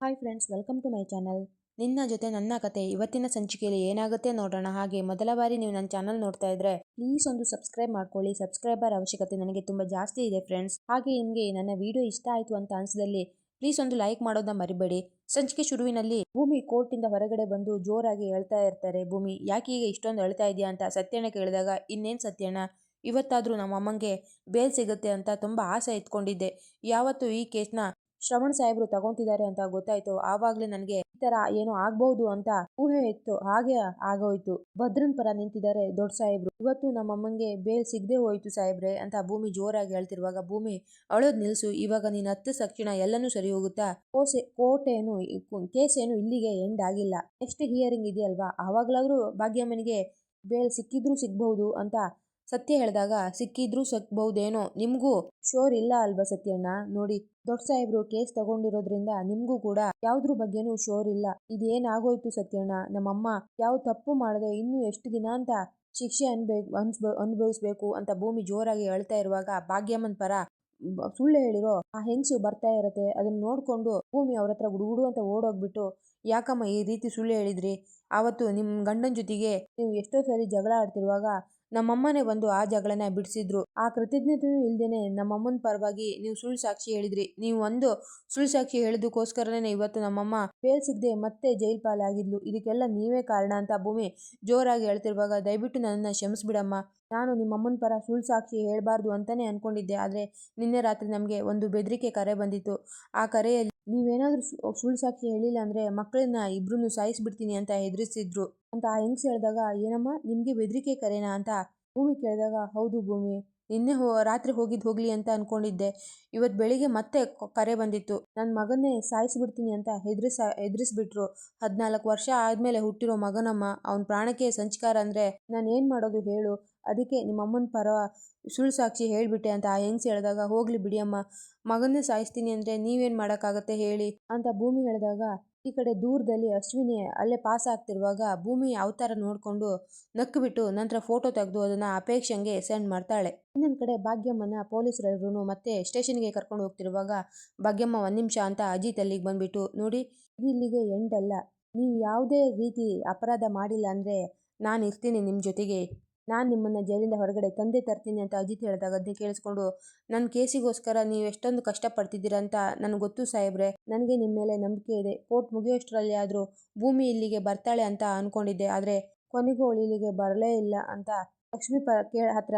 Hi friends welcome to my channel ನಿನ್ನ ಜೊತೆ ನನ್ನ ಕತೆ ಇವತ್ತಿನ ಸಂಚಿಕೆಯಲ್ಲಿ ಏನಾಗುತ್ತೆ ನೋಡೋಣ ಹಾಗೆ ಮೊದಲ ಬಾರಿ ನೀವು ನನ್ನ ಚಾನಲ್ ನೋಡ್ತಾ ಇದ್ರೆ ಪ್ಲೀಸ್ ಒಂದು ಸಬ್ಸ್ಕ್ರೈಬ್ ಮಾಡ್ಕೊಳ್ಳಿ. ಸಬ್ಸ್ಕ್ರೈಬರ್ ಅವಶ್ಯಕತೆ ನನಗೆ ತುಂಬ ಜಾಸ್ತಿ ಇದೆ ಫ್ರೆಂಡ್ಸ್ ಹಾಗೆ ನಿಮಗೆ ನನ್ನ ವಿಡಿಯೋ ಇಷ್ಟ ಆಯಿತು ಅಂತ ಅನಿಸಿದಲ್ಲಿ ಪ್ಲೀಸ್ ಒಂದು ಲೈಕ್ ಮಾಡೋದನ್ನ ಮರಿಬೇಡಿ. ಸಂಚಿಕೆ ಶುರುವಿನಲ್ಲಿ ಭೂಮಿ ಕೋರ್ಟಿಂದ ಹೊರಗಡೆ ಬಂದು ಜೋರಾಗಿ ಹೇಳ್ತಾ ಇರ್ತಾರೆ. ಭೂಮಿ, ಯಾಕೆ ಈಗ ಇಷ್ಟೊಂದು ಅಳ್ತಾ ಇದೆಯಾ ಅಂತ ಸತ್ಯಣ್ಣ ಕೇಳಿದಾಗ, ಇನ್ನೇನು ಸತ್ಯಣ್ಣ? ಇವತ್ತಾದರೂ ನಮ್ಮ ಅಮ್ಮಂಗೆ ಬೇಲ್ ಸಿಗುತ್ತೆ ಅಂತ ತುಂಬ ಆಸೆ ಇಟ್ಕೊಂಡಿದ್ದೆ. ಯಾವತ್ತು ಈ ಕೇಸ್ನ ಶ್ರವಣ್ ಸಾಹೇಬ್ರು ತಗೊಂತಿದ್ದಾರೆ ಅಂತ ಗೊತ್ತಾಯ್ತು. ಆವಾಗ್ಲೇ ನನಗೆ ಈ ತರ ಏನೋ ಆಗ್ಬಹುದು ಅಂತ ಊಹೆ ಇತ್ತು. ಹಾಗೆ ಆಗೋಯ್ತು. ಭದ್ರನ್ ಪರ ನಿಂತಿದ್ದಾರೆ ದೊಡ್ಡ ಸಾಹೇಬ್ರು. ಇವತ್ತು ನಮ್ಮಮ್ಮಂಗೆ ಬೇಲ್ ಸಿಗದೆ ಹೋಯ್ತು ಸಾಹೇಬ್ರೆ ಅಂತ ಭೂಮಿ ಜೋರಾಗಿ ಹೇಳ್ತಿರುವಾಗ ಭೂಮಿ ಅಳೋದ್ ನಿಲ್ಸು. ಇವಾಗ ನೀನ್ ಹತ್ತು ತಕ್ಷಣ ಎಲ್ಲನೂ ಸರಿ ಹೋಗುತ್ತಾ? ಕೋಸೆ, ಕೋಟೆನು ಕೇಸ್ ಇಲ್ಲಿಗೆ ಎಂಡ್ ಆಗಿಲ್ಲ. ನೆಕ್ಸ್ಟ್ ಹಿಯರಿಂಗ್ ಇದೆಯಲ್ವಾ? ಆವಾಗ್ಲಾದ್ರೂ ಭಾಗ್ಯಮ್ಮನಿಗೆ ಬೇಲ್ ಸಿಕ್ಕಿದ್ರು ಸಿಗ್ಬಹುದು ಅಂತ ಸತ್ಯ ಹೇಳಿದಾಗ ಸಿಕ್ಕಿದ್ರೂ ಸಿಕ್ಬಹುದೇನೋ? ನಿಮ್ಗೂ ಶೋರ್ ಇಲ್ಲ ಅಲ್ವಾ ಸತ್ಯಣ್ಣ? ನೋಡಿ, ದೊಡ್ಡ ಸಾಹೇಬ್ರು ಕೇಸ್ ತಗೊಂಡಿರೋದ್ರಿಂದ ನಿಮ್ಗೂ ಕೂಡ ಯಾವ್ದ್ರ ಬಗ್ಗೆನೂ ಶೋರ್ ಇಲ್ಲ. ಇದೇನಾಗೋಯ್ತು ಸತ್ಯಣ್ಣ? ನಮ್ಮಮ್ಮ ಯಾವ ತಪ್ಪು ಮಾಡದೆ ಇನ್ನು ಎಷ್ಟು ದಿನ ಅಂತ ಶಿಕ್ಷೆ ಅನ್ಬೇಕು ಅನ್ಸ್ಬ ಅನುಭವಿಸ್ಬೇಕು ಅಂತ ಭೂಮಿ ಜೋರಾಗಿ ಹೇಳ್ತಾ ಇರುವಾಗ ಭಾಗ್ಯಮ್ಮನ್ ಪರ ಸುಳ್ಳು ಹೇಳಿರೋ ಆ ಹೆಂಗಸು ಬರ್ತಾ ಇರತ್ತೆ? ಅದನ್ನ ನೋಡ್ಕೊಂಡು ಭೂಮಿ ಅವ್ರ ಹತ್ರ ಗುಡುಗುಡು ಅಂತ ಓಡೋಗ್ಬಿಟ್ಟು, ಯಾಕಮ್ಮ ಈ ರೀತಿ ಸುಳ್ಳು ಹೇಳಿದ್ರಿ? ಆವತ್ತು ನಿಮ್ಮ ಗಂಡನ ಜೊತೆಗೆ ನೀವು ಎಷ್ಟೋ ಸರಿ ಜಗಳ ಆಡ್ತಿರುವಾಗ ನಮ್ಮಮ್ಮನೇ ಬಂದು ಆ ಜಗಳನ ಬಿಡಿಸಿದ್ರು. ಆ ಕೃತಜ್ಞತೆಯೂ ಇಲ್ದೇನೆ ನಮ್ಮಮ್ಮನ ಪರವಾಗಿ ನೀವು ಸುಳ್ಳು ಸಾಕ್ಷಿ ಹೇಳಿದ್ರಿ. ನೀವು ಒಂದು ಸುಳ್ಳು ಸಾಕ್ಷಿ ಹೇಳಿದಕ್ಕೋಸ್ಕರನೇ ಇವತ್ತು ನಮ್ಮಮ್ಮ ಬೇಲ್ ಸಿಗದೆ ಮತ್ತೆ ಜೈಲ್ ಪಾಲಾಗಿದ್ಲು. ಇದಕ್ಕೆಲ್ಲ ನೀವೇ ಕಾರಣ ಅಂತ ಭೂಮಿ ಜೋರಾಗಿ ಹೇಳ್ತಿರುವಾಗ ದಯವಿಟ್ಟು ನನ್ನನ್ನು ಕ್ಷಮಿಸ್ಬಿಡಮ್ಮ. ನಾನು ನಿಮ್ಮಮ್ಮನ ಪರ ಸುಳ್ಳು ಸಾಕ್ಷಿ ಹೇಳಬಾರ್ದು ಅಂತಲೇ ಅನ್ಕೊಂಡಿದ್ದೆ. ಆದರೆ ನಿನ್ನೆ ರಾತ್ರಿ ನಮಗೆ ಒಂದು ಬೆದರಿಕೆ ಕರೆ ಬಂದಿತ್ತು. ಆ ಕರೆಯಲ್ಲಿ ನೀವೇನಾದರೂ ಸುಳ್ಳು ಸಾಕ್ಷಿ ಹೇಳಿಲ್ಲ ಅಂದರೆ ಮಕ್ಕಳನ್ನ ಇಬ್ಬರನ್ನು ಸಾಯಿಸ್ಬಿಡ್ತೀನಿ ಅಂತ ಹೆದರಿಸಿದ್ರು ಅಂತ ಆ ಹೆಂಗ್ಸ್ ಹೇಳಿದಾಗ, ಏನಮ್ಮ, ನಿಮಗೆ ಬೆದರಿಕೆ ಕರೆನಾ ಅಂತ ಭೂಮಿ ಕೇಳಿದಾಗ, ಹೌದು ಭೂಮಿ, ನಿನ್ನೆ ಹೋ, ರಾತ್ರಿ ಹೋಗಿದ್ದು ಹೋಗ್ಲಿ ಅಂತ ಅನ್ಕೊಂಡಿದ್ದೆ. ಇವತ್ತು ಬೆಳಿಗ್ಗೆ ಮತ್ತೆ ಕರೆ ಬಂದಿತ್ತು. ನನ್ನ ಮಗನ್ನೇ ಸಾಯಿಸಿಬಿಡ್ತೀನಿ ಅಂತ ಹೆದ್ರಿಸ, ಹೆದರಿಸ್ಬಿಟ್ರು. ಹದಿನಾಲ್ಕು ವರ್ಷ ಆದಮೇಲೆ ಹುಟ್ಟಿರೋ ಮಗನಮ್ಮ, ಅವನ ಪ್ರಾಣಕ್ಕೆ ಸಂಚಕಾರ ಅಂದರೆ ನಾನು ಏನು ಮಾಡೋದು ಹೇಳು. ಅದಕ್ಕೆ ನಿಮ್ಮ ಅಮ್ಮನ ಪರ ಸುಳ್ಳು ಸಾಕ್ಷಿ ಹೇಳಿಬಿಟ್ಟೆ ಅಂತ ಆ ಹೆಂಗ್ಸ್ ಹೇಳಿದಾಗ, ಹೋಗ್ಲಿ ಬಿಡಿಯಮ್ಮ ಮಗನ್ನೇ ಸಾಯಿಸ್ತೀನಿ ಅಂದರೆ ನೀವೇನು ಮಾಡೋಕ್ಕಾಗತ್ತೆ ಹೇಳಿ ಅಂತ ಭೂಮಿ ಹೇಳಿದಾಗ ಈ ಕಡೆ ದೂರದಲ್ಲಿ ಅಶ್ವಿನಿ ಅಲ್ಲೇ ಪಾಸ್ ಆಗ್ತಿರುವಾಗ ಭೂಮಿ ಅವತಾರ ನೋಡಿಕೊಂಡು ನಕ್ಕಿಬಿಟ್ಟು ನಂತರ ಫೋಟೋ ತೆಗೆದು ಅದನ್ನು ಅಪೇಕ್ಷಂಗೆ ಸೆಂಡ್ ಮಾಡ್ತಾಳೆ. ಇನ್ನೊಂದು ಕಡೆ ಭಾಗ್ಯಮ್ಮನ ಪೊಲೀಸರೆಲ್ಲರೂ ಮತ್ತೆ ಸ್ಟೇಷನ್ಗೆ ಕರ್ಕೊಂಡು ಹೋಗ್ತಿರುವಾಗ ಭಾಗ್ಯಮ್ಮ ಒಂದು ನಿಮಿಷ ಅಂತ ಅಜಿತ್ ಅಲ್ಲಿಗೆ ಬಂದ್ಬಿಟ್ಟು, ನೋಡಿ, ಇಲ್ಲಿಗೆ ಎಂಡ್ ಅಲ್ಲ. ನೀವು ಯಾವುದೇ ರೀತಿ ಅಪರಾಧ ಮಾಡಿಲ್ಲ ಅಂದರೆ ನಾನು ಇರ್ತೀನಿ ನಿಮ್ಮ ಜೊತೆಗೆ. ನಾನು ನಿಮ್ಮನ್ನು ಜೈಲಿಂದ ಹೊರಗಡೆ ತಂದೆ ತರ್ತೀನಿ ಅಂತ ಅಜಿತ್ ಹೇಳಿದಾಗ ಅದನ್ನ ಕೇಳಿಸ್ಕೊಂಡು ನನ್ನ ಕೇಸಿಗೋಸ್ಕರ ನೀವು ಎಷ್ಟೊಂದು ಕಷ್ಟಪಡ್ತಿದ್ದೀರಾ ಅಂತ ನನಗೆ ಗೊತ್ತು ಸಾಹೇಬ್ರೆ. ನನಗೆ ನಿಮ್ಮ ಮೇಲೆ ನಂಬಿಕೆ ಇದೆ. ಕೋರ್ಟ್ ಮುಗಿಯೋಷ್ಟರಲ್ಲಿ ಆದರೂ ಭೂಮಿ ಇಲ್ಲಿಗೆ ಬರ್ತಾಳೆ ಅಂತ ಅಂದ್ಕೊಂಡಿದ್ದೆ ಆದರೆ ಕೊನೆಗೂ ಅವಳು ಇಲ್ಲಿಗೆ ಬರಲೇ ಇಲ್ಲ ಅಂತ ಲಕ್ಷ್ಮಿ ಪ ಕೇ ಹತ್ರ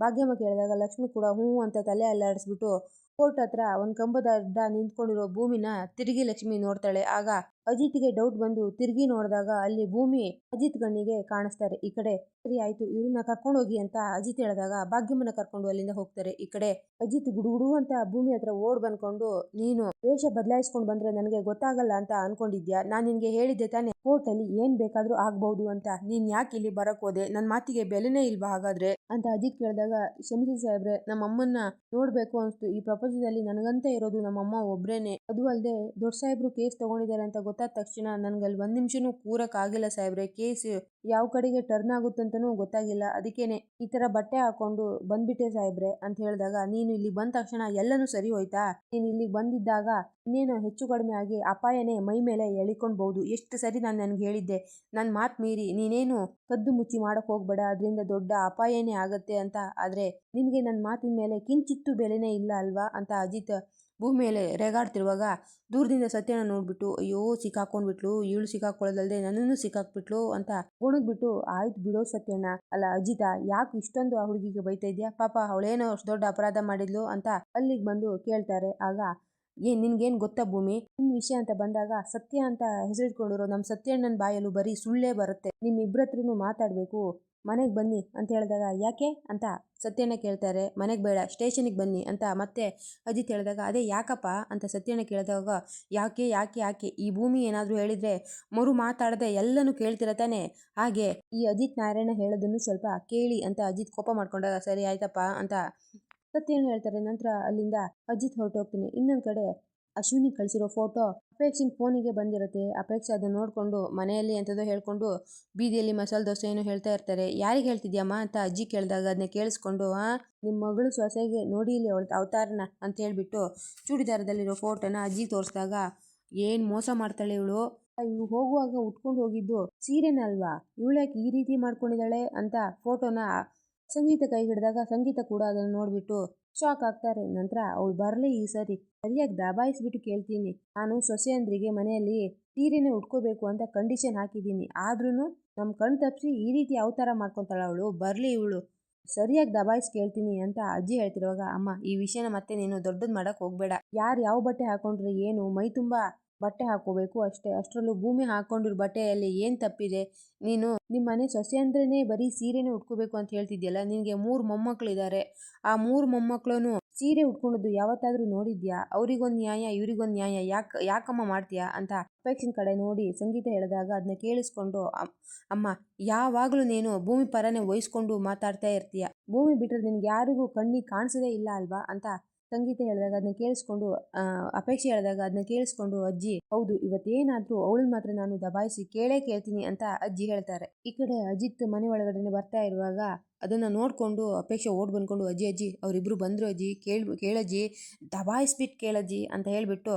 ಭಾಗ್ಯಮ್ಮ ಕೇಳಿದಾಗ ಲಕ್ಷ್ಮಿ ಕೂಡ ಹ್ಞೂ ಅಂತ ತಲೆ ಅಲ್ಲಾಡಿಸ್ಬಿಟ್ಟು ಕೋರ್ಟ್ ಹತ್ರ ಒಂದು ಕಂಬದ ಅಡ್ಡ ನಿಂತ್ಕೊಂಡಿರೋ ಭೂಮಿನ ತಿರುಗಿ ಲಕ್ಷ್ಮಿ ನೋಡ್ತಾಳೆ. ಆಗ ಅಜಿತ್ಗೆ ಡೌಟ್ ಬಂದು ತಿರುಗಿ ನೋಡಿದಾಗ ಅಲ್ಲಿ ಭೂಮಿ ಅಜಿತ್ ಗಣ್ಣಿಗೆ ಕಾಣಿಸ್ತಾರೆ. ಈ ಕಡೆ ಸರಿ ಆಯ್ತು, ಇವ್ರನ್ನ ಕರ್ಕೊಂಡು ಹೋಗಿ ಅಂತ ಅಜಿತ್ ಹೇಳಿದಾಗ ಭಾಗ್ಯಮ್ಮನ ಕರ್ಕೊಂಡು ಅಲ್ಲಿಂದ ಹೋಗ್ತಾರೆ. ಈ ಕಡೆ ಅಜಿತ್ ಗುಡುಗುಡು ಅಂತ ಭೂಮಿ ಹತ್ರ ಓಡ್ ಬಂದ್ಕೊಂಡು, ನೀನು ವೇಷ ಬದಲಾಯಿಸ್ಕೊಂಡು ಬಂದ್ರೆ ನನಗೆ ಗೊತ್ತಾಗಲ್ಲ ಅಂತ ಅನ್ಕೊಂಡಿದ್ಯಾ? ನಾನು ನಿನ್ಗೆ ಹೇಳಿದ್ದೆ ತಾನೆ ಕೋರ್ಟ್ ಅಲ್ಲಿ ಏನ್ ಬೇಕಾದ್ರೂ ಆಗ್ಬಹುದು ಅಂತ. ನೀನ್ ಯಾಕೆ ಇಲ್ಲಿ ಬರಕ್ ಹೋದೆ? ನನ್ನ ಮಾತಿಗೆ ಬೆಲೆನೇ ಇಲ್ವಾ ಹಾಗಾದ್ರೆ? ಅಂತ ಅಜಿತ್ ಕೇಳಿದಾಗ ಕ್ಷಮಿಸಿ ಸಾಹೇಬ್ರೆ ನಮ್ಮ ಅಮ್ಮನ್ನ ನೋಡ್ಬೇಕು ಅನ್ಸ್ತು. ಈ ಪ್ರಪಂಚದಲ್ಲಿ ನನಗಂತ ಇರೋದು ನಮ್ಮಮ್ಮ ಒಬ್ರೇನೆ. ಅದು ಅಲ್ಲದೆ ದೊಡ್ಡ ಸಾಹೇಬ್ರು ಕೇಸ್ ತಗೊಂಡಿದ್ದಾರೆ ಅಂತ ಗೊತ್ತಾದ ತಕ್ಷಣ ನನಗೆ ಅಲ್ಲಿ ಒಂದು ನಿಮಿಷನೂ ಕೂರಕ್ಕಾಗಿಲ್ಲ ಸಾಹೇಬ್ರೆ. ಕೇಸ್ ಯಾವ ಕಡೆಗೆ ಟರ್ನ್ ಆಗುತ್ತಂತನೂ ಗೊತ್ತಾಗಿಲ್ಲ. ಅದಕ್ಕೇನೆ ಈ ಥರ ಬಟ್ಟೆ ಹಾಕೊಂಡು ಬಂದ್ಬಿಟ್ಟೆ ಸಾಹೇಬ್ರೆ ಅಂತ ಹೇಳಿದಾಗ, ನೀನು ಇಲ್ಲಿ ಬಂದ ತಕ್ಷಣ ಎಲ್ಲನೂ ಸರಿ ಹೋಯ್ತಾ? ನೀನು ಇಲ್ಲಿಗೆ ಬಂದಿದ್ದಾಗ ಇನ್ನೇನು ಹೆಚ್ಚು ಕಡಿಮೆ ಆಗಿ ಅಪಾಯನೇ ಮೈ ಮೇಲೆ ಎಳಿಕೊಂಡ್ಬಹುದು ಎಷ್ಟು ಸರಿ ನಾನು ನನಗೆ ಹೇಳಿದ್ದೆ. ನನ್ನ ಮಾತು ಮೀರಿ ನೀನೇನು ಕದ್ದು ಮುಚ್ಚಿ ಮಾಡೋಕೆ ಹೋಗ್ಬೇಡ. ಅದರಿಂದ ದೊಡ್ಡ ಅಪಾಯನೇ ಆಗತ್ತೆ ಅಂತ. ಆದರೆ ನಿನಗೆ ನನ್ನ ಮಾತಿನ ಮೇಲೆ ಕಿಂಚಿತ್ತು ಬೆಲೆನೇ ಇಲ್ಲ ಅಲ್ವಾ? ಅಂತ ಅಜಿತ್ ಭೂಮಿ ಮೇಲೆ ರೇಗಾಡ್ತಿರುವಾಗ ದೂರದಿಂದ ಸತ್ಯನ ನೋಡ್ಬಿಟ್ಟು, ಅಯ್ಯೋ, ಸಿಕ್ಕಾಕೊಂಡ್ಬಿಟ್ಲು, ಇವಳು ಸಿಕ್ಕಾಕೊಳ್ಳೋದಲ್ದೆ ನನ್ನನ್ನು ಸಿಕ್ಕಾಕ್ಬಿಟ್ಲು ಅಂತ ಗುಣಗ್ಬಿಟ್ಟು ಆಯ್ತು ಬಿಡೋ ಸತ್ಯಣ್ಣ. ಅಲ್ಲ, ಅಜಿತ, ಯಾಕೆ ಇಷ್ಟೊಂದು ಆ ಹುಡುಗಿಗೆ ಬೈತಾ ಇದೆಯಾ? ಪಾಪ ಅವಳೇನೋ ಅಷ್ಟು ದೊಡ್ಡ ಅಪರಾಧ ಮಾಡಿದ್ಲು ಅಂತ ಅಲ್ಲಿಗೆ ಬಂದು ಕೇಳ್ತಾರೆ. ಆಗ, ಏ, ನಿನ್ಗೇನು ಗೊತ್ತಾ ಭೂಮಿ? ನಿನ್ ವಿಷಯ ಅಂತ ಬಂದಾಗ ಸತ್ಯ ಅಂತ ಹೆಸರಿಟ್ಕೊಂಡಿರೋ ನಮ್ಮ ಸತ್ಯಣ್ಣನ ಬಾಯಲ್ಲೂ ಬರೀ ಸುಳ್ಳೇ ಬರುತ್ತೆ. ನಿಮ್ಮಿಬ್ರ ಮಾತಾಡಬೇಕು ಮಾತಾಡ್ಬೇಕು. ಮನೆಗೆ ಬನ್ನಿ ಅಂತ ಹೇಳಿದಾಗ, ಯಾಕೆ? ಅಂತ ಸತ್ಯಣ್ಣ ಕೇಳ್ತಾರೆ. ಮನೆಗೆ ಬೇಡ, ಸ್ಟೇಷನಿಗೆ ಬನ್ನಿ ಅಂತ ಮತ್ತೆ ಅಜಿತ್ ಹೇಳಿದಾಗ, ಅದೇ ಯಾಕಪ್ಪ? ಅಂತ ಸತ್ಯಣ್ಣ ಕೇಳಿದಾಗ, ಯಾಕೆ ಯಾಕೆ ಯಾಕೆ? ಈ ಭೂಮಿ ಏನಾದರೂ ಹೇಳಿದರೆ ಮರು ಮಾತಾಡದೆ ಎಲ್ಲನೂ ಕೇಳ್ತಿರ ತಾನೆ? ಹಾಗೆ ಈ ಅಜಿತ್ ನಾರಾಯಣ ಹೇಳೋದನ್ನು ಸ್ವಲ್ಪ ಕೇಳಿ ಅಂತ ಅಜಿತ್ ಕೋಪ ಮಾಡ್ಕೊಂಡಾಗ, ಸರಿ ಆಯ್ತಪ್ಪ ಅಂತ ಸತ್ಯಣ್ಣ ಹೇಳ್ತಾರೆ. ನಂತರ ಅಲ್ಲಿಂದ ಅಜಿತ್ ಹೊರಟೋಗ್ತೀನಿ. ಇನ್ನೊಂದು ಕಡೆ ಅಶ್ವಿನಿ ಕಳಿಸಿರೋ ಫೋಟೋ ಅಪೇಕ್ಷಿನ ಫೋನಿಗೆ ಬಂದಿರುತ್ತೆ. ಅಪೇಕ್ಷೆ ಅದನ್ನ ನೋಡಿಕೊಂಡು ಮನೆಯಲ್ಲಿ ಎಂಥದೋ ಹೇಳ್ಕೊಂಡು ಬೀದಿಯಲ್ಲಿ ಮಸಾಲೆ ದೋಸೆ ಏನೋ ಹೇಳ್ತಾ ಇರ್ತಾರೆ. ಯಾರಿಗೆ ಹೇಳ್ತಿದ್ಯಮ್ಮ ಅಂತ ಅಜ್ಜಿ ಕೇಳಿದಾಗ ಅದನ್ನ ಕೇಳಿಸ್ಕೊಂಡು ನಿಮ್ಮ ಮಗಳು ಸೊಸೆಗೆ ನೋಡಿ ಇಲ್ಲಿ ಅವಳ ಅವತಾರನ ಅಂತ ಹೇಳಿಬಿಟ್ಟು ಚೂಡಿದಾರದಲ್ಲಿರೋ ಫೋಟೋನ ಅಜ್ಜಿ ತೋರಿಸಿದಾಗ, ಏನು ಮೋಸ ಮಾಡ್ತಾಳೆ ಇವಳು? ಇವಳು ಹೋಗುವಾಗ ಉಟ್ಕೊಂಡು ಹೋಗಿದ್ದು ಸೀರೆನಲ್ವಾ? ಇವಳು ಯಾಕೆ ಈ ರೀತಿ ಮಾಡ್ಕೊಂಡಿದ್ದಾಳೆ? ಅಂತ ಫೋಟೋನ ಸಂಗೀತ ಕೈ ಹಿಡಿದಾಗ ಸಂಗೀತ ಕೂಡ ಅದನ್ನು ನೋಡಿಬಿಟ್ಟು ಶಾಕ್ ಆಗ್ತಾರೆ. ನಂತರ ಅವಳು ಬರಲಿ ಈ ಸರಿ. ಸರಿಯಾಗಿ ದಬಾಯಿಸ್ಬಿಟ್ಟು ಕೇಳ್ತೀನಿ. ನಾನು ಸೊಸೆಯಂದ್ರಿಗೆ ಮನೆಯಲ್ಲಿ ಸೀರೆನೇ ಉಟ್ಕೋಬೇಕು ಅಂತ ಕಂಡೀಷನ್ ಹಾಕಿದ್ದೀನಿ. ಆದ್ರೂ ನಮ್ಮ ಕಣ್ ತಪ್ಪಿಸಿ ಈ ರೀತಿ ಅವತಾರ ಮಾಡ್ಕೊತಾಳ ಅವಳು. ಬರಲಿ ಇವಳು. ಸರಿಯಾಗಿ ದಬಾಯಿಸ್ ಕೇಳ್ತೀನಿ ಅಂತ ಅಜ್ಜಿ ಹೇಳ್ತಿರುವಾಗ, ಅಮ್ಮ, ಈ ವಿಷಯನ ಮತ್ತೆ ನೀನು ದೊಡ್ಡದು ಮಾಡೋಕೆ ಹೋಗ್ಬೇಡ. ಯಾರು ಯಾವ ಬಟ್ಟೆ ಹಾಕೊಂಡ್ರೆ ಏನು? ಮೈ ತುಂಬಾ ಬಟ್ಟೆ ಹಾಕೋಬೇಕು. ಅಷ್ಟೇ, ಅಷ್ಟರಲ್ಲೂ ಭೂಮಿ ಹಾಕೊಂಡಿರೋ ಬಟ್ಟೆಯಲ್ಲಿ ಏನು ತಪ್ಪಿದೆ? ನೀನು ನಿಮ್ಮ ಮನೆ ಸೊಸೆ ಅಂದ್ರೇ ಬರೀ ಸೀರೆನೇ ಉಟ್ಕೋಬೇಕು ಅಂತ ಹೇಳ್ತಿದ್ಯಲ್ಲ, ನಿನಗೆ ಮೂರು ಮೊಮ್ಮಕ್ಕಳಿದ್ದಾರೆ ಆ ಮೂರು ಮೊಮ್ಮಕ್ಕಳೂ ಸೀರೆ ಉಟ್ಕೊಂಡದ್ದು ಯಾವತ್ತಾದರೂ ನೋಡಿದ್ಯಾ? ಅವರಿಗೊಂದು ನ್ಯಾಯ, ಇವರಿಗೊಂದು ನ್ಯಾಯ, ಯಾಕೆ, ಯಾಕಮ್ಮ ಮಾಡ್ತೀಯಾ ಅಂತ ಅಪೇಕ್ಷನ್ ಕಡೆ ನೋಡಿ ಸಂಗೀತ ಹೇಳಿದಾಗ ಅದನ್ನ ಕೇಳಿಸ್ಕೊಂಡು, ಅಮ್- ಅಮ್ಮ, ಯಾವಾಗಲೂ ನೀನು ಭೂಮಿ ಪರನೇ ವಹಿಸ್ಕೊಂಡು ಮಾತಾಡ್ತಾ ಇರ್ತೀಯ. ಭೂಮಿ ಬಿಟ್ಟರೆ ನಿನಗೆ ಯಾರಿಗೂ ಕಣ್ಣಿಗೆ ಕಾಣಿಸೋದೇ ಇಲ್ಲ ಅಲ್ವಾ? ಅಂತ ಸಂಗೀತ ಹೇಳಿದಾಗ ಅದನ್ನ ಕೇಳಿಸ್ಕೊಂಡು ಅಪೇಕ್ಷೆ ಹೇಳಿದಾಗ ಅದನ್ನ ಕೇಳಿಸ್ಕೊಂಡು, ಅಜ್ಜಿ, ಹೌದು, ಇವತ್ತೇನಾದ್ರೂ ಅವಳನ್ನ ಮಾತ್ರ ನಾನು ದಬಾಯಿಸಿ ಕೇಳೇ ಕೇಳ್ತೀನಿ ಅಂತ ಅಜ್ಜಿ ಹೇಳ್ತಾರೆ. ಈ ಕಡೆ ಅಜಿತ್ ಮನೆ ಒಳಗಡೆ ಬರ್ತಾ ಇರುವಾಗ ಅದನ್ನ ನೋಡ್ಕೊಂಡು ಅಪೇಕ್ಷೆ ಓಡ್ ಬಂದ್ಕೊಂಡು, ಅಜ್ಜಿ ಅಜ್ಜಿ, ಅವರಿಬ್ರು ಬಂದ್ರು ಅಜ್ಜಿ, ಕೇಳ್, ಕೇಳಜ್ಜಿ ದಬಾಯಿಸ್ಬಿಟ್ಟು ಕೇಳಜ್ಜಿ ಅಂತ ಹೇಳ್ಬಿಟ್ಟು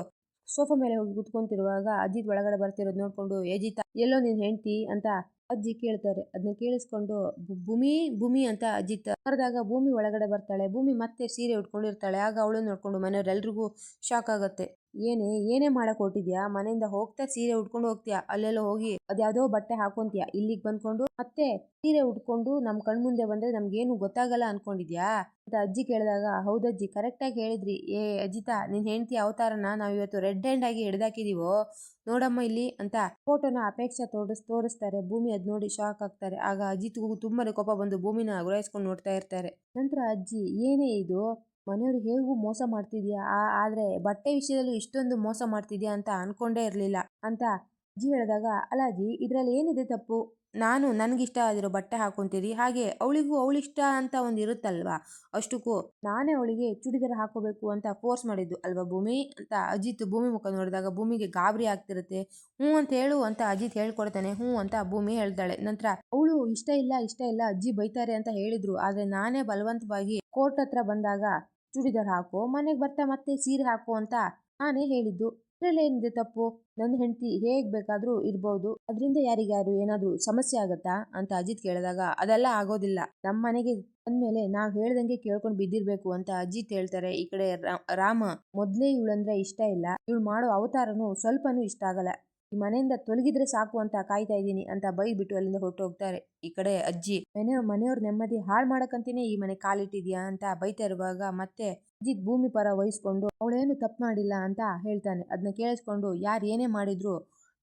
ಸೋಫಾ ಮೇಲೆ ಹೋಗಿ ಕುತ್ಕೊಂತಿರುವಾಗ ಅಜಿತ್ ಒಳಗಡೆ ಬರ್ತಿರೋದು ನೋಡ್ಕೊಂಡು ಅಜಿತ, ಎಲ್ಲೋ ನಿನ್ ಹೆಂಡ್ತಿ ಅಂತ ಅಜ್ಜಿ ಕೇಳ್ತಾರೆ. ಅದನ್ನ ಕೇಳಿಸ್ಕೊಂಡು ಭೂಮಿ ಭೂಮಿ ಅಂತ ಅಜ್ಜಿ ಕರೆದಾಗ ಭೂಮಿ ಒಳಗಡೆ ಬರ್ತಾಳೆ. ಭೂಮಿ ಮತ್ತೆ ಸೀರೆ ಉಟ್ಕೊಂಡಿರ್ತಾಳೆ. ಆಗ ಅವಳು ನೋಡ್ಕೊಂಡು ಮನೆಯವ್ರೆಲ್ಲರಿಗೂ ಶಾಕ್ ಆಗುತ್ತೆ. ಏನೇ ಏನೇ ಮಾಡಕ್ ಹೊಟ್ಟಿದ್ಯಾ ಮನೆಯಿಂದ ಹೋಗ್ತಾ ಸೀರೆ ಉಟ್ಕೊಂಡು ಹೋಗ್ತೀಯಾ? ಅಲ್ಲೆಲ್ಲ ಹೋಗಿ ಅದ್ಯಾವುದೋ ಬಟ್ಟೆ ಹಾಕೊಂತೀಯ? ಇಲ್ಲಿಗೆ ಬಂದ್ಕೊಂಡು ಮತ್ತೆ ಸೀರೆ ಉಟ್ಕೊಂಡು ನಮ್ ಕಣ್ಮುಂದೆ ಬಂದ್ರೆ ನಮ್ಗೇನು ಗೊತ್ತಾಗಲ್ಲ ಅನ್ಕೊಂಡಿದ್ಯಾ? ಅಂತ ಅಜ್ಜಿ ಕೇಳಿದಾಗ ಹೌದಜ್ಜಿ ಕರೆಕ್ಟಾಗಿ ಹೇಳಿದ್ರಿ. ಏ, ಅಜಿತಾ, ನಿನ್ ಹೆಂಡತಿ ಅವತಾರನ ನಾವು ಇವತ್ತು ರೆಡ್ ಹ್ಯಾಂಡ್ ಆಗಿ ಹಿಡ್ದಾಕಿದೀವೋ? ನೋಡಮ್ಮ ಇಲ್ಲಿ ಅಂತ ಫೋಟೋನ ಅಪೇಕ್ಷೆ ತೋರಿಸ್, ತೋರಿಸ್ತಾರೆ. ಭೂಮಿ ಅದ್ ನೋಡಿ ಶಾಕ್ ಆಗ್ತಾರೆ. ಆಗ ಅಜಿತ್ಗೂ ತುಂಬಾನೇ ಕೋಪ ಬಂದು ಭೂಮಿನ ಗುರಾಯಿಸ್ಕೊಂಡು ನೋಡ್ತಾ ಇರ್ತಾರೆ. ನಂತರ ಅಜ್ಜಿ, ಏನೇ ಇದು? ಮನೆಯವ್ರು ಹೇಗೂ ಮೋಸ ಮಾಡ್ತಿದ್ಯಾ? ಆದ್ರೆ ಬಟ್ಟೆ ವಿಷಯದಲ್ಲೂ ಇಷ್ಟೊಂದು ಮೋಸ ಮಾಡ್ತಿದ್ಯಾ ಅಂತ ಅಂದ್ಕೊಂಡೇ ಇರಲಿಲ್ಲ ಅಂತ ಅಜ್ಜಿ ಹೇಳಿದಾಗ ಅಲ್ಲ ಅಜ್ಜಿ, ಇದರಲ್ಲಿ ಏನಿದೆ ತಪ್ಪು? ನಾನು ನನಗಿಷ್ಟ ಆಗಿರೋ ಬಟ್ಟೆ ಹಾಕೊಂತೀರಿ? ಹಾಗೆ ಅವಳಿಗೂ ಅವಳಿಷ್ಟ ಅಂತ ಒಂದು ಇರುತ್ತಲ್ವಾ? ಅಷ್ಟಕ್ಕೂ ನಾನೇ ಅವಳಿಗೆ ಚುಡಿದಾರ ಹಾಕೋಬೇಕು ಅಂತ ಫೋರ್ಸ್ ಮಾಡಿದ್ದು ಅಲ್ವಾ ಭೂಮಿ? ಅಂತ ಅಜಿತ್ ಭೂಮಿ ಮುಖ ನೋಡಿದಾಗ ಭೂಮಿಗೆ ಗಾಬರಿ ಆಗ್ತಿರುತ್ತೆ. ಹ್ಞೂ ಅಂತ ಹೇಳು ಅಂತ ಅಜಿತ್ ಹೇಳ್ಕೊಡ್ತಾನೆ. ಹ್ಞೂ ಅಂತ ಭೂಮಿ ಹೇಳ್ತಾಳೆ. ನಂತರ ಅವಳು ಇಷ್ಟ ಇಲ್ಲ ಇಷ್ಟ ಇಲ್ಲ, ಅಜ್ಜಿ ಬೈತಾರೆ ಅಂತ ಹೇಳಿದ್ರು. ಆದರೆ ನಾನೇ ಬಲವಂತವಾಗಿ ಕೋರ್ಟ್ ಹತ್ರ ಬಂದಾಗ ಚೂಡಿದಾರ್ ಹಾಕೋ, ಮನೆಗೆ ಬರ್ತಾ ಮತ್ತೆ ಸೀರೆ ಹಾಕೋ ಅಂತ ನಾನೇ ಹೇಳಿದ್ದು. ಇದ್ರಲ್ಲಿ ಏನಿದೆ ತಪ್ಪು? ನನ್ನ ಹೆಂಡತಿ ಹೇಗೆ ಬೇಕಾದರೂ ಇರ್ಬೋದು. ಅದರಿಂದ ಯಾರಿಗಾರು ಏನಾದರೂ ಸಮಸ್ಯೆ ಆಗತ್ತಾ? ಅಂತ ಅಜಿತ್ ಕೇಳಿದಾಗ, ಅದೆಲ್ಲ ಆಗೋದಿಲ್ಲ. ನಮ್ಮ ಮನೆಗೆ ಅಂದಮೇಲೆ ನಾವು ಹೇಳ್ದಂಗೆ ಕೇಳ್ಕೊಂಡು ಬಿದ್ದಿರ್ಬೇಕು ಅಂತ ಅಜಿತ್ ಹೇಳ್ತಾರೆ. ಈ ಕಡೆ ರಾಮ ಮೊದಲೇ ಇವಳಂದ್ರೆ ಇಷ್ಟ ಇಲ್ಲ. ಇವಳು ಮಾಡೋ ಅವತಾರನು ಸ್ವಲ್ಪನೂ ಇಷ್ಟ ಆಗಲ್ಲ. ಈ ಮನೆಯಿಂದ ತೊಲಗಿದ್ರೆ ಸಾಕು ಅಂತ ಕಾಯ್ತಾ ಇದ್ದೀನಿ ಅಂತ ಬೈಬಿಟ್ಟು ಅಲ್ಲಿಂದ ಹೊರಟೋಗ್ತಾರೆ. ಈ ಕಡೆ ಅಜ್ಜಿ, ಮನೆ ಮನೆಯವ್ರ ನೆಮ್ಮದಿ ಹಾಳು ಮಾಡಕ್ಕಂತಾನೆ ಈ ಮನೆ ಕಾಲಿಟ್ಟಿದ್ಯಾ? ಅಂತ ಬೈತಾ ಇರುವಾಗ ಮತ್ತೆ ಅಜ್ಜಿ ಭೂಮಿ ಪರ ವಹಿಸ್ಕೊಂಡು, ಅವಳೇನು ತಪ್ಪು ಮಾಡಿಲ್ಲ? ಅಂತ ಹೇಳ್ತಾನೆ. ಅದನ್ನ ಕೇಳಿಸ್ಕೊಂಡು, ಯಾರು ಏನೇ ಮಾಡಿದ್ರು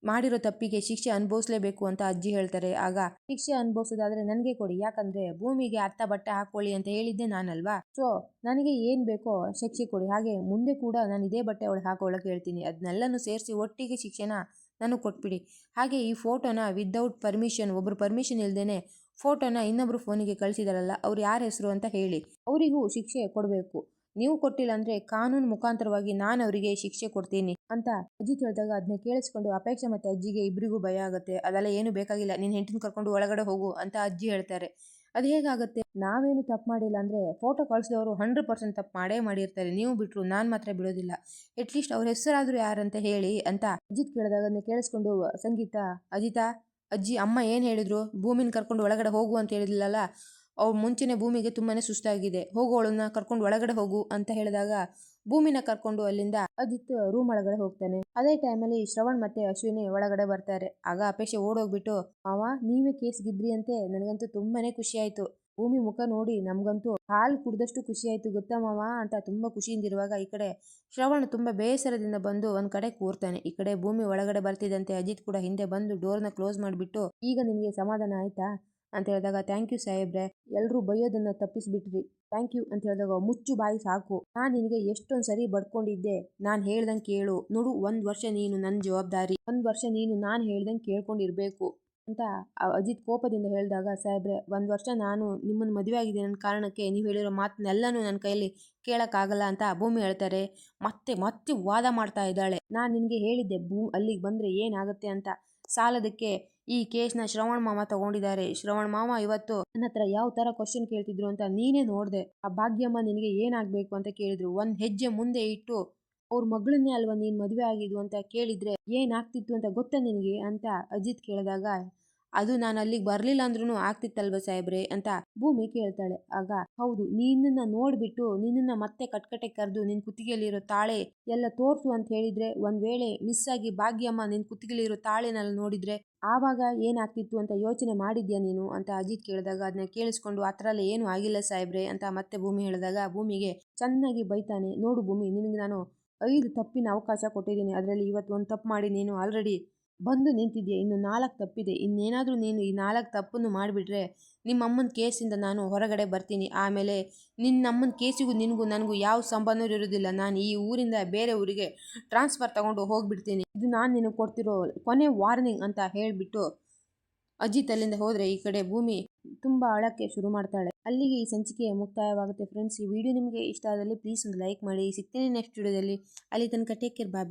ಮಾಡಿರೋ ತಪ್ಪಿಗೆ ಶಿಕ್ಷೆ ಅನುಭವಿಸ್ಲೇಬೇಕು ಅಂತ ಅಜ್ಜಿ ಹೇಳ್ತಾರೆ. ಆಗ ಶಿಕ್ಷೆ ಅನುಭವಿಸೋದಾದ್ರೆ ನನಗೆ ಕೊಡಿ. ಯಾಕಂದ್ರೆ ಭೂಮಿಗೆ ಅರ್ಥ ಬಟ್ಟೆ ಹಾಕೊಳ್ಳಿ ಅಂತ ಹೇಳಿದ್ದೆ ನಾನಲ್ವಾ? ಸೊ, ನನಗೆ ಏನು ಬೇಕೋ ಶಿಕ್ಷೆ ಕೊಡಿ. ಹಾಗೆ ಮುಂದೆ ಕೂಡ ನಾನು ಇದೇ ಬಟ್ಟೆ ಅವಳು ಹಾಕೊಳ್ಳೋಕೆ ಹೇಳ್ತೀನಿ. ಅದನ್ನೆಲ್ಲನೂ ಸೇರಿಸಿ ಒಟ್ಟಿಗೆ ಶಿಕ್ಷೆನ ನನಗೆ ಕೊಟ್ಬಿಡಿ. ಹಾಗೆ ಈ ಫೋಟೋನ ವಿದೌಟ್ ಪರ್ಮಿಷನ್ ಒಬ್ಬರು ಪರ್ಮಿಷನ್ ಇಲ್ದೇನೆ ಫೋಟೋನ ಇನ್ನೊಬ್ಬರು ಫೋನಿಗೆ ಕಳಿಸಿದಾರಲ್ಲ, ಅವ್ರು ಯಾರ ಹೆಸರು ಅಂತ ಹೇಳಿ. ಅವರಿಗೂ ಶಿಕ್ಷೆ ಕೊಡಬೇಕು. ನೀವು ಕೊಟ್ಟಿಲ್ಲ ಅಂದರೆ ಕಾನೂನು ಮುಖಾಂತರವಾಗಿ ನಾನು ಅವರಿಗೆ ಶಿಕ್ಷೆ ಕೊಡ್ತೀನಿ ಅಂತ ಅಜ್ಜಿ ಕೇಳಿದಾಗ ಅದನ್ನ ಕೇಳಿಸ್ಕೊಂಡು ಅಪೇಕ್ಷೆ ಮತ್ತು ಅಜ್ಜಿಗೆ ಇಬ್ಬರಿಗೂ ಭಯ ಆಗುತ್ತೆ. ಅದೆಲ್ಲ ಏನು ಬೇಕಾಗಿಲ್ಲ. ನೀನು ಹೆಂಡತಿನ ಕರ್ಕೊಂಡು ಒಳಗಡೆ ಹೋಗು ಅಂತ ಅಜ್ಜಿ ಹೇಳ್ತಾರೆ. ಅದು ಹೇಗಾಗುತ್ತೆ? ನಾವೇನು ತಪ್ಪು ಮಾಡಿಲ್ಲ ಅಂದರೆ ಫೋಟೋ ಕಳಿಸಿದವರು ಹಂಡ್ರೆಡ್ ಪರ್ಸೆಂಟ್ ತಪ್ಪು ಮಾಡೇ ಮಾಡಿರ್ತಾರೆ. ನೀವು ಬಿಟ್ಟರು ನಾನು ಮಾತ್ರ ಬಿಡೋದಿಲ್ಲ. ಅಟ್ಲೀಸ್ಟ್ ಅವ್ರ ಹೆಸರಾದರೂ ಯಾರಂತ ಹೇಳಿ ಅಂತ ಅಜಿತ್ ಕೇಳಿದಾಗ ಅದನ್ನ ಕೇಳಿಸ್ಕೊಂಡು, ಸಂಗೀತ, ಅಜಿತಾ, ಅಜ್ಜಿ, ಅಮ್ಮ ಏನು ಹೇಳಿದ್ರು? ಭೂಮಿನ ಕರ್ಕೊಂಡು ಒಳಗಡೆ ಹೋಗು ಅಂತ ಹೇಳಿದ್ಲಲ್ಲ ಅವ್ಳು ಮುಂಚೆನೆ ಭೂಮಿಗೆ ತುಂಬಾನೇ ಸುಸ್ತಾಗಿದೆ. ಹೋಗು ಅವಳನ್ನ ಕರ್ಕೊಂಡು ಒಳಗಡೆ ಹೋಗು ಅಂತ ಹೇಳಿದಾಗ ಭೂಮಿನ ಕರ್ಕೊಂಡು ಅಲ್ಲಿಂದ ಅಜಿತ್ ರೂಮ್ ಒಳಗಡೆ ಹೋಗ್ತಾನೆ. ಅದೇ ಟೈಮಲ್ಲಿ ಶ್ರವಣ್ ಮತ್ತೆ ಅಶ್ವಿನಿ ಒಳಗಡೆ ಬರ್ತಾರೆ. ಆಗ ಅಪೇಕ್ಷೆ ಓಡೋಗ್ಬಿಟ್ಟು ಅವ ನೀವೇ ಕೇಸ್ ಗಿದ್ರಿ ಅಂತೆ. ನನಗಂತೂ ತುಂಬಾನೇ ಖುಷಿ ಆಯ್ತು. ಭೂಮಿ ಮುಖ ನೋಡಿ ನಮ್ಗಂತೂ ಹಾಲು ಕುಡ್ದಷ್ಟು ಖುಷಿ ಆಯ್ತು, ಗೊತ್ತಾ ಮಾವ? ಅಂತ ತುಂಬಾ ಖುಷಿಯಿಂದ ಇರುವಾಗ ಈ ಕಡೆ ಶ್ರವಣ್ ತುಂಬಾ ಬೇಸರದಿಂದ ಬಂದು ಒಂದ್ ಕಡೆ ಕೂರ್ತಾನೆ. ಈ ಕಡೆ ಭೂಮಿ ಒಳಗಡೆ ಬರ್ತಿದ್ದಂತೆ ಅಜಿತ್ ಕೂಡ ಹಿಂದೆ ಬಂದು ಡೋರ್ನ ಕ್ಲೋಸ್ ಮಾಡಿಬಿಟ್ಟು, ಈಗ ನಿನಗೆ ಸಮಾಧಾನ ಆಯ್ತಾ? ಅಂತ ಹೇಳಿದಾಗ, ಥ್ಯಾಂಕ್ ಯು ಸಾಹೇಬ್ರೆ ಎಲ್ಲರೂ ಬೈಯೋದನ್ನ ತಪ್ಪಿಸ್ಬಿಟ್ರಿ. ಥ್ಯಾಂಕ್ ಯು ಅಂತ ಹೇಳಿದಾಗ, ಮುಚ್ಚು ಬಾಯಿ ಸಾಕು. ನಾನು ನಿನಗೆ ಎಷ್ಟೊಂದು ಸರಿ ಬಡ್ಕೊಂಡಿದ್ದೆ, ನಾನು ಹೇಳ್ದಂಗೆ ಕೇಳು. ನೋಡು, ಒಂದು ವರ್ಷ ನೀನು ನನ್ನ ಜವಾಬ್ದಾರಿ. ಒಂದು ವರ್ಷ ನೀನು ನಾನು ಹೇಳ್ದಂಗೆ ಕೇಳ್ಕೊಂಡಿರ್ಬೇಕು. ಅಂತ ಅಜಿತ್ ಕೋಪದಿಂದ ಹೇಳಿದಾಗ, ಸಾಹೇಬ್ರೆ, ಒಂದು ವರ್ಷ ನಾನು ನಿಮ್ಮನ್ನು ಮದುವೆ ಆಗಿದೆ ನನ್ನ ಕಾರಣಕ್ಕೆ ನೀವು ಹೇಳಿರೋ ಮಾತನ್ನೆಲ್ಲನೂ ನನ್ನ ಕೈಯಲ್ಲಿ ಕೇಳೋಕ್ಕಾಗಲ್ಲ ಅಂತ ಭೂಮಿ ಹೇಳ್ತಾರೆ. ಮತ್ತೆ ಮತ್ತೆ ವಾದ ಮಾಡ್ತಾ ಇದ್ದಾಳೆ. ನಾನು ನಿನಗೆ ಹೇಳಿದ್ದೆ, ಭೂ, ಅಲ್ಲಿಗೆ ಬಂದರೆ ಏನಾಗುತ್ತೆ ಅಂತ. ಸಾಲದಕ್ಕೆ ಈ ಕೇಸ್ನ ಶ್ರವಣ್ ಮಾಮ ತಗೊಂಡಿದ್ದಾರೆ. ಶ್ರವಣ್ ಮಾಮ ಇವತ್ತು ನನ್ನ ಹತ್ರ ಯಾವ ತರ ಕ್ವಶನ್ ಕೇಳ್ತಿದ್ರು ಅಂತ ನೀನೇ ನೋಡ್ದೆ. ಆ ಭಾಗ್ಯಮ್ಮ ನಿನಗೆ ಏನಾಗ್ಬೇಕು ಅಂತ ಕೇಳಿದ್ರು. ಒಂದ್ ಹೆಜ್ಜೆ ಮುಂದೆ ಇಟ್ಟು, ಅವ್ರ ಮಗಳನ್ನೇ ಅಲ್ವಾ ನೀನ್ ಮದುವೆ ಆಗಿದ್ವು? ಅಂತ ಕೇಳಿದ್ರೆ, ಏನಾಗ್ತಿತ್ತು ಅಂತ ಗೊತ್ತಾ ನಿನಗೆ? ಅಂತ ಅಜಿತ್ ಕೇಳಿದಾಗ ಅದು ನಾನು ಅಲ್ಲಿಗೆ ಬರಲಿಲ್ಲ ಅಂದ್ರೂ ಆಗ್ತಿತ್ತಲ್ವ ಸಾಹೇಬ್ರೆ ಅಂತ ಭೂಮಿ ಕೇಳ್ತಾಳೆ. ಆಗ, ಹೌದು, ನಿನ್ನನ್ನು ನೋಡಿಬಿಟ್ಟು ನಿನ್ನನ್ನು ಮತ್ತೆ ಕಟ್ಕಟೆ ಕರೆದು ನಿನ್ ಕುತ್ತಿಗೆಯಲ್ಲಿರೋ ತಾಳೆ ಎಲ್ಲ ತೋರ್ಸು ಅಂತ ಹೇಳಿದ್ರೆ, ಒಂದ್ ವೇಳೆ ಮಿಸ್ ಆಗಿ ಭಾಗ್ಯಮ್ಮ ನಿನ್ನ ಕುತ್ತಿಗೆಲಿರೋ ತಾಳೆನೆಲ್ಲ ನೋಡಿದ್ರೆ, ಆವಾಗ ಏನಾಗ್ತಿತ್ತು ಅಂತ ಯೋಚನೆ ಮಾಡಿದ್ಯಾ ನೀನು? ಅಂತ ಅಜಿತ್ ಕೇಳಿದಾಗ ಅದನ್ನ ಕೇಳಿಸ್ಕೊಂಡು ಆ ಏನೂ ಆಗಿಲ್ಲ ಸಾಹೇಬ್ರೆ ಅಂತ ಮತ್ತೆ ಭೂಮಿ ಹೇಳಿದಾಗ ಭೂಮಿಗೆ ಚೆನ್ನಾಗಿ ಬೈತಾನೆ, ನೋಡು ಭೂಮಿ, ನಿನಗೆ ನಾನು ಐದು ತಪ್ಪಿನ ಅವಕಾಶ ಕೊಟ್ಟಿದ್ದೀನಿ. ಅದರಲ್ಲಿ ಇವತ್ತು ಒಂದು ತಪ್ಪು ಮಾಡಿ ನೀನು ಆಲ್ರೆಡಿ ಬಂದು ನಿಂತಿದೆಯಾ? ಇನ್ನು ನಾಲ್ಕು ತಪ್ಪಿದೆ. ಇನ್ನೇನಾದರೂ ನೀನು ಈ ನಾಲ್ಕು ತಪ್ಪನ್ನು ಮಾಡಿಬಿಟ್ರೆ ನಿಮ್ಮಮ್ಮನ ಕೇಸಿಂದ ನಾನು ಹೊರಗಡೆ ಬರ್ತೀನಿ. ಆಮೇಲೆ ನಿನ್ನಮ್ಮನ ಕೇಸಿಗೂ ನಿನಗೂ ನನಗೂ ಯಾವ ಸಂಬಂಧ ಇರೋದಿಲ್ಲ ನಾನು ಈ ಊರಿಂದ ಬೇರೆ ಊರಿಗೆ ಟ್ರಾನ್ಸ್ಫರ್ ತಗೊಂಡು ಹೋಗ್ಬಿಡ್ತೀನಿ. ಇದು ನಾನು ನಿನಗೆ ಕೊಡ್ತಿರೋ ಕೊನೆ ವಾರ್ನಿಂಗ್ ಅಂತ ಹೇಳಿಬಿಟ್ಟು ಅಜಿತ್ ಅಲ್ಲಿಂದ ಹೋದರೆ ಈ ಕಡೆ ಭೂಮಿ ತುಂಬ ಅಳಕ್ಕೆ ಶುರು ಮಾಡ್ತಾಳೆ. ಅಲ್ಲಿಗೆ ಈ ಸಂಚಿಕೆ ಮುಕ್ತಾಯವಾಗುತ್ತೆ. ಫ್ರೆಂಡ್ಸ್, ಈ ವಿಡಿಯೋ ನಿಮಗೆ ಇಷ್ಟ ಆದಲ್ಲಿ ಪ್ಲೀಸ್ ಒಂದು ಲೈಕ್ ಮಾಡಿ. ಸಿಗ್ತೀನಿ ನೆಕ್ಸ್ಟ್ ವಿಡಿಯೋದಲ್ಲಿ. ಅಲ್ಲಿ ತನಕ ಟೇಕ್ ಕೇರ್. ಬಾಯ್ ಬಾಯ್.